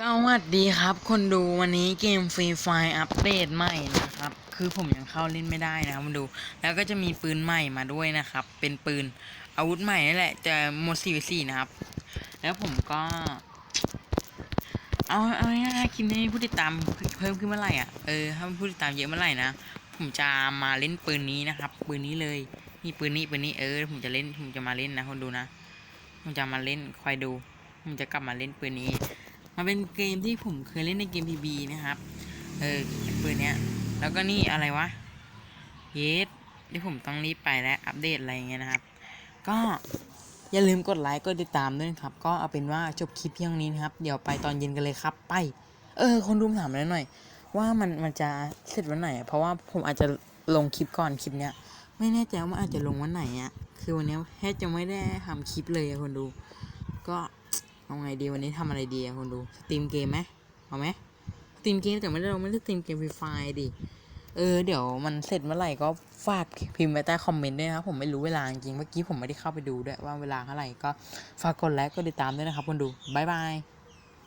สวัสดีครับ คนดูวันนี้เกมฟรีไฟอัปเดตใหม่นะครับ คือผมยังเข้าเล่นไม่ได้นะครับมาดู แล้วก็จะมีปืนใหม่มาด้วยนะครับ เป็นปืนอาวุธใหม่นี่แหละจะโมดสี่สี่นะครับ แล้วผมก็ เอาเอาง่ายๆคลิปนี้ผู้ติดตามเพิ่มขึ้นเมื่อไหร่อะเออถ้าผู้ติดตามเยอะเมื่อไหร่นะผมจะมาเล่นปืนนี้นะครับ ปืนนี้เลยนี่ปืนนี้ปืนนี้เออ ผมจะเล่นผมจะมาเล่นนะคนดูนะผมจะมาเล่นคอยดูผมจะกลับมาเล่นปืนนี้ มันเป็นเกมที่ผมเคยเล่นในเกม PB นะครับ เออปืนเนี้ย แล้วก็นี่อะไรวะ เยสที่ผมต้องรีบไปและอัปเดตอะไรเงี้ยนะครับ ก็อย่าลืมกดไลค์กดติดตามด้วยนะครับ ก็เอาเป็นว่าจบคลิปเพียงนี้นะครับ เดี๋ยวไปตอนเย็นกันเลยครับไป เออ คนดูถามมาแล้วหน่อย ว่ามันมันจะเสร็จวันไหน เพราะว่าผมอาจจะลงคลิปก่อนคลิปเนี้ยไม่แน่ใจว่าอาจจะลงวันไหนอะคือวันนี้แค่จะไม่ได้ทำคลิปเลยอะคนดู ก็ เอาไงดีวันนี้ทำอะไรดีอะคนดูสตรีมเกมไหมเอาไหมสตรีมเกมแต่ไม่ได้เราไม่ได้สตรีมเกมฟรีไฟดิเออเดี๋ยวมันเสร็จเมื่อไหร่ก็ฝากพิมพ์ไว้ใต้คอมเมนต์ด้วยนะครับผมไม่รู้เวลาจริงเมื่อกี้ผมไม่ได้เข้าไปดูด้วยว่าเวลาเท่าไหร่ก็ฝากกดไลค์กดติดตามด้วยนะครับคนดูบ๊ายบาย